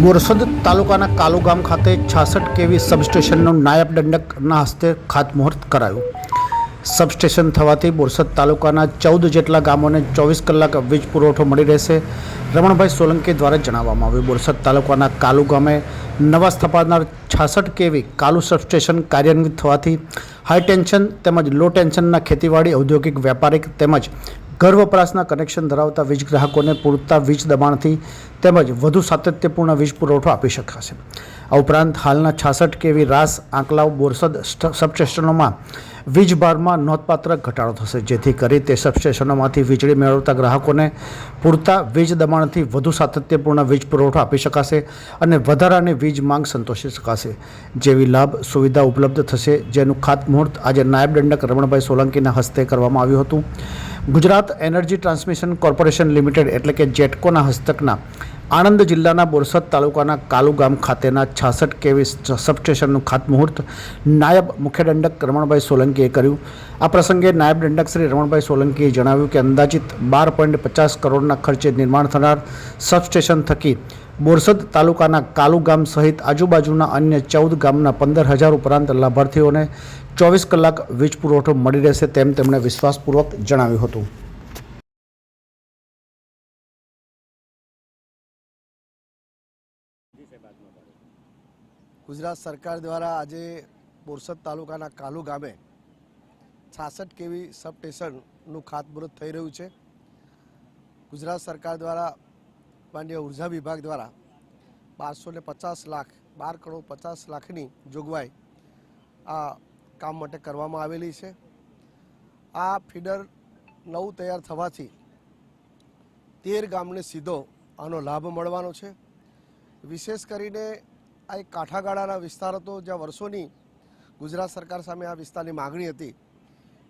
બોરસદ તાલુકાના કાલુ ગામ ખાતે છાસઠ કેવી સબસ્ટેશનનું નાયબ દંડકના હસ્તે ખાતમુહૂર્ત કરાયું. સબસ્ટેશન થવાથી બોરસદ તાલુકાના ચૌદ જેટલા ગામોને ચોવીસ કલાક વીજ પુરવઠો મળી રહેશે. રમણભાઈ સોલંકી દ્વારા જણાવવામાં આવ્યું બોરસદ તાલુકાના કાલુ ગામે નવા સ્થપાનાર છાસઠ કેવી કાલુ સબસ્ટેશન કાર્યાન્વિત થવાથી હાઈ ટેન્શન તેમજ લો ટેન્શનના ખેતીવાડી, ઔદ્યોગિક, વ્યાપારિક તેમજ ઘર વપરાશના કનેક્શન ધરાવતા વીજ ગ્રાહકોને પૂરતા વીજ દબાણથી તેમજ વધુ સાતત્યપૂર્ણ વીજ પુરવઠો આપી શકાશે. આ ઉપરાંત હાલના છાસઠ કેવી રાસ, આંકલાવ, બોરસદ સબસ્ટેશનોમાં વીજ ભારમાં નોંધપાત્ર ઘટાડો થશે. જેથી કરી તે સબસ્ટેશનોમાંથી વીજળી મેળવતા ગ્રાહકોને પૂરતા વીજ દબાણથી વધુ સાતત્યપૂર્ણ વીજ પુરવઠો આપી શકાશે અને વધારાની વીજ માંગ સંતોષી શકાશે. જેવી લાભ, સુવિધા ઉપલબ્ધ થશે. જેનું ખાતમુહૂર્ત આજે નાયબ દંડક રમણભાઈ સોલંકીના હસ્તે કરવામાં આવ્યું હતું. Gujarat energy transmission corporation limited એટલે કે જેટકોના હસ્તકના આણંદ જિલ્લાના બોરસદ તાલુકાના કાલુ ગામ ખાતેના છાસઠ કેવી સબસ્ટેશનનું ખાતમુહૂર્ત નાયબ મુખ્ય દંડક રમણભાઈ સોલંકીએ કર્યું. આ પ્રસંગે નાયબ દંડક શ્રી રમણભાઈ સોલંકીએ જણાવ્યું કે અંદાજિત બાર પોઈન્ટ પચાસ કરોડના ખર્ચે નિર્માણ થનાર સબસ્ટેશન થકી બોરસદ તાલુકાના કાલુ ગામ સહિત આજુબાજુના અન્ય ચૌદ ગામના પંદર હજાર ઉપરાંત લાભાર્થીઓને ચોવીસ કલાક વીજ પુરવઠો મળી રહેશે તેમ તેમણે વિશ્વાસપૂર્વક જણાવ્યું હતું. ગુજરાત સરકાર દ્વારા આજે બોરસદ તાલુકાના કાલુ ગામે છાસઠ કેવી સબ સ્ટેશનનું ખાતમુહૂર્ત થઈ રહ્યું છે. ગુજરાત સરકાર દ્વારા માન્ય ઊર્જા વિભાગ દ્વારા બારસો ને પચાસ લાખ, બાર કરોડ પચાસ લાખની જોગવાઈ આ કામ માટે કરવામાં આવેલી છે. આ ફીડર નવું તૈયાર થવાથી તેર ગામને સીધો આનો લાભ મળવાનો છે. વિશેષ કરીને આ એક કાંઠાગાળાના વિસ્તાર હતો જ્યાં વર્ષોની ગુજરાત સરકાર સામે આ વિસ્તારની માગણી હતી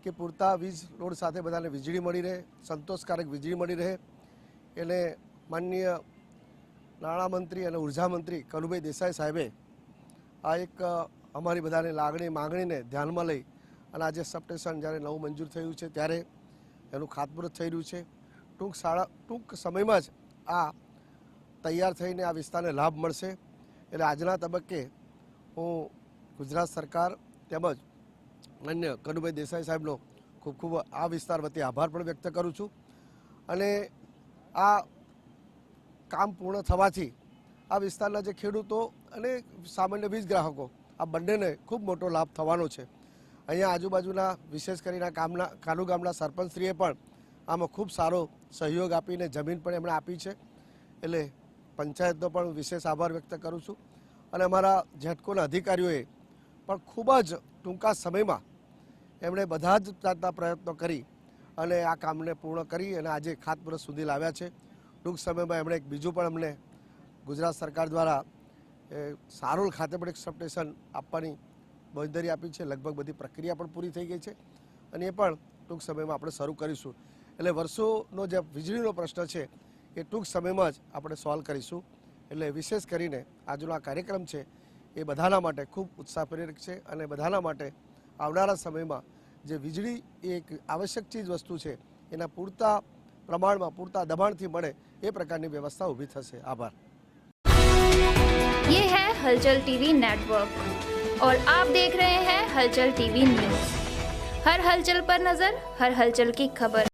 કે પૂરતા વીજ લોડ સાથે બધાને વીજળી મળી રહે, સંતોષકારક વીજળી મળી રહે. એને માનનીય નાણામંત્રી અને ઉર્જામંત્રી કનુભાઈ દેસાઈ સાહેબે આ એક અમારી બધાની લાગણી માગણીને ધ્યાનમાં લઈ અને આજે સબસ્ટેશન જ્યારે નવું મંજૂર થયું છે ત્યારે એનું ખાતમુહૂર્ત થઈ રહ્યું છે. ટૂંક શાળા, ટૂંક સમયમાં જ આ તૈયાર થઈને આ વિસ્તારને લાભ મળશે. એટલે આજના તબક્કે હું ગુજરાત સરકાર તેમજ અન્ય કનુભાઈ દેસાઈ સાહેબનો ખૂબ ખૂબ આ વિસ્તાર વતી આભાર પણ વ્યક્ત કરું છું. અને આ કામ પૂર્ણ થવાથી આ વિસ્તારના જે ખેડૂતો અને સામાન્ય વીજ ગ્રાહકો, આ બંનેને ખૂબ મોટો લાભ થવાનો છે. અહીંયા આજુબાજુના વિશેષ કરીને કામના કાનુ ગામના સરપંચશ્રીએ પણ આમાં ખૂબ સારો સહયોગ આપીને જમીન પણ એમણે આપી છે. એટલે પંચાયતનો પણ વિશેષ આભાર વ્યક્ત કરું છું. અને અમારા ઝેટકોના અધિકારીઓએ પણ ખૂબ જ ટૂંકા સમયમાં એમણે બધા જ જાતના પ્રયત્નો કરી અને આ કામને પૂર્ણ કરી અને આજે ખાતમુહૂર્ત સુધી લાવ્યા છે. ટૂંક સમયમાં એમણે એક બીજું પણ અમને ગુજરાત સરકાર દ્વારા સારોલ ખાતે પણ એક સબસ્ટેશન આપવાની બાંયધરી આપી છે. લગભગ બધી પ્રક્રિયા પણ પૂરી થઈ ગઈ છે અને એ પણ ટૂંક સમયમાં આપણે શરૂ કરીશું. એટલે વર્ષોનો જે વીજળીનો પ્રશ્ન છે એ ટૂંક સમયમાં જ આપણે સોલ્વ કરીશું એટલે વિશેષ કરીને આજનો આ કાર્યક્રમ છે એ બધાના માટે ખૂબ ઉત્સાહ પ્રેરક છે અને બધાના માટે આવનારા સમયમાં જે વીજળી એ એક આવશ્યક ચીજ વસ્તુ છે એના પૂરતા પ્રમાણમાં પૂરતા દબાણથી મળે એ પ્રકારની વ્યવસ્થા ઊભી થશે આભાર ये है हलचल टीवी नेटवर्क और आप देख रहे हैं हलचल टीवी न्यूज हर हलचल पर नजर हर हलचल की खबर